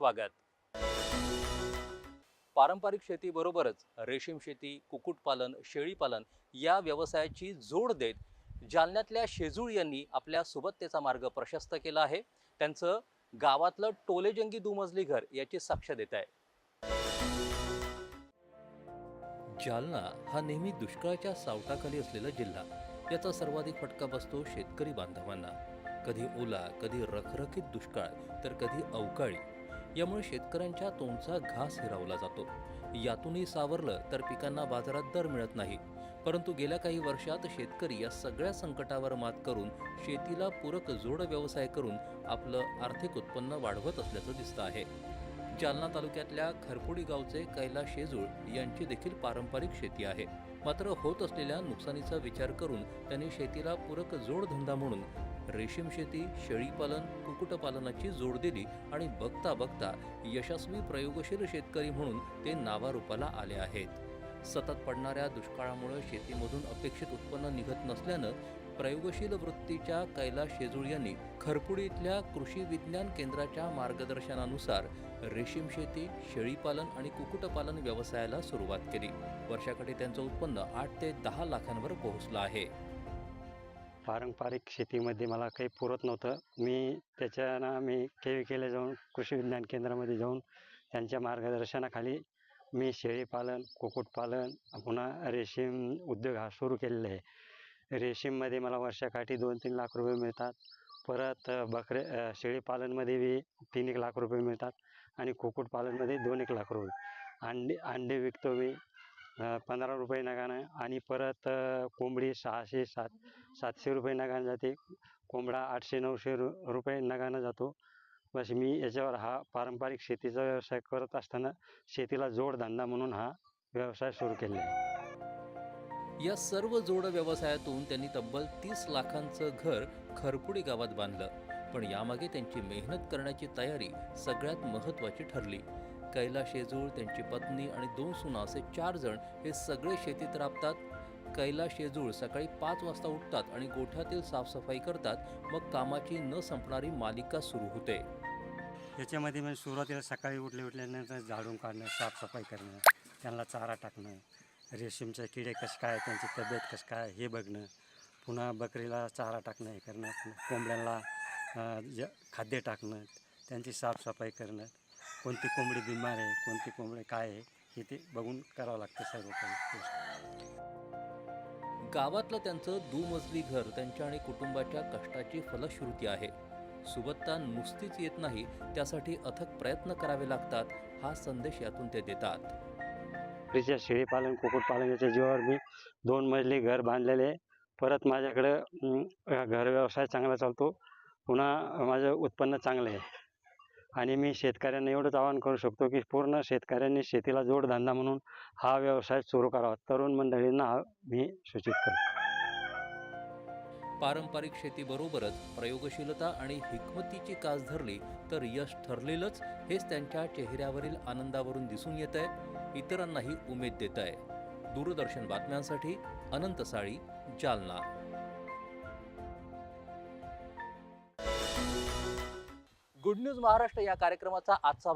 स्वागत. पारंपरिक शेतीबरोबरच रेशीम शेती कुक्कुटपालन शेळीपालन या व्यवसायाची जोड देत जालन्यातल्या शेजूळ यांनी आपल्या सुबत्तेचा मार्ग प्रशस्त केला आहे. त्यांचं गावातलं टोलेजंगी दुमजली घर याची साक्ष देत आहे. जालना हा नेहमी दुष्काळाच्या सावटाखाली असलेला जिल्हा. याचा सर्वाधिक फटका बसतो शेतकरी बांधवांना. कधी ओला कधी रखरखीत दुष्काळ तर कधी अवकाळी. यामुळे शेतकऱ्यांच्या तोंडचा घास हिरावला जातो. यातूनही सावरलं तर पिकांना बाजारात दर मिळत नाही. परंतु गेल्या काही वर्षात शेतकरी या सगळ्या संकटावर मात करून शेतीला पूरक जोड व्यवसाय करून आपलं आर्थिक उत्पन्न वाढवत असल्याचं दिसतं आहे. जालना तालुक्यातल्या खरपुडी गावचे कैलास शेजूळ यांची देखील पारंपरिक शेती आहे. मात्र होत असलेल्या नुकसानीचा विचार करून त्यांनी शेतीला पूरक जोडधंदा म्हणून रेशीम शेती शेळीपालन कुक्कुटपालनाची जोड दिली आणि बघता बघता यशस्वी प्रयोगशील शेतकरी म्हणून ते नावारूपाला आले आहेत. सतत पडणाऱ्या दुष्काळामुळे शेतीमधून अपेक्षित उत्पन्न निघत नसल्यानं प्रयोगशील वृत्तीच्या कैलास शेजूळ यांनी खरपुडी इथल्या कृषी विज्ञान केंद्राच्या मार्गदर्शनानुसार रेशीम शेती शेळीपालन आणि कुक्कुटपालन व्यवसायाला सुरुवात केली. वर्षाकडे त्यांचं उत्पन्न आठ ते दहा लाखांवर पोहोचलं आहे. पारंपरिक शेतीमध्ये मला काही पुरत नव्हतं. मी त्याच्यानं मी के केले जाऊन कृषी विज्ञान केंद्रामध्ये जाऊन त्यांच्या मार्गदर्शनाखाली मी शेळीपालन कुक्कुटपालन पुन्हा रेशीम उद्योग हा सुरू केलेला आहे. रेशीममध्ये मला वर्षाकाठी दोन तीन लाख रुपये मिळतात. परत बकरे शेळीपालनमध्ये बी तीन एक लाख रुपये मिळतात आणि कुक्कुटपालनमध्ये दोन एक लाख रुपये. अंडे अंडे विकतो मी पंधरा रुपये नगानं आणि परत कोंबडी सहाशे सात सातशे रुपये नगानं जाते. कोंबडा आठशे नऊशे रु रुपये नगानं जातो. बस मी याच्यावर हा पारंपरिक शेतीचा व्यवसाय करत असताना शेतीला जोडधंदा म्हणून हा व्यवसाय सुरू केलेला आहे. या सर्व जोड व्यवसायातून त्यांनी तब्बल तीस लाखांचं घर खरपुडी गावात बांधलं. पण यामागे त्यांची मेहनत करण्याची तयारी सगळ्यात महत्त्वाची ठरली. कैला शेजूळ त्यांची पत्नी आणि दोन सुना असे चार जण हे सगळे शेतीत राबतात. कैलाश शेजूळ सकाळी पाच वाजता उठतात आणि गोठ्यातील साफसफाई करतात. मग कामाची न संपणारी मालिका सुरू होते. याच्यामध्ये म्हणजे सुरुवातीला सकाळी उठले उठल्यानंतर झाडून काढणं साफसफाई करणं त्यांना चारा टाकणं रेशीमचे किडे कसं काय त्यांची तब्येत कसं काय हे बघणं पुन्हा बकरीला चारा टाकणं हे करणं कोंबड्यांना खाद्य टाकणं त्यांची साफसफाई करणं. कोणती कोंबडी बिमार आहे कोणती कोंबडी काय आहे हे ते बघून करावं लागतं सर्व काही गावातलं त्यांचं दुमजली घर त्यांच्या आणि कुटुंबाच्या कष्टाची फलश्रुती आहे. सुबत्ता नुसतीच येत नाही त्यासाठी अथक प्रयत्न करावे लागतात हा संदेश यातून ते देतात. शेळीपालन कुक्कुटपालन याच्या जीवावर मी दोन मजली घर बांधलेले आहे. परत माझ्याकडं घर व्यवसाय चांगला चालतो. पुन्हा माझं उत्पन्न चांगलं आहे. आणि मी शेतकऱ्यांना एवढंच आवाहन करू शकतो की पूर्ण शेतकऱ्यांनी शेतीला जोडधंदा म्हणून हा व्यवसाय सुरू करावा. तरुण मंडळींना हा मी सूचित करतो. पारंपरिक शेतीबरोबरच प्रयोगशीलता आणि हिकमतीची कास धरली तर यश ठरलेलंच हेच त्यांच्या चेहऱ्यावरील आनंदावरून दिसून येत आहे इतरांनाही उमेद देत आहे दूरदर्शन बातम्यांसाठी अनंत साळी जालना. गुड न्यूज महाराष्ट्र या कार्यक्रमाचा आजचा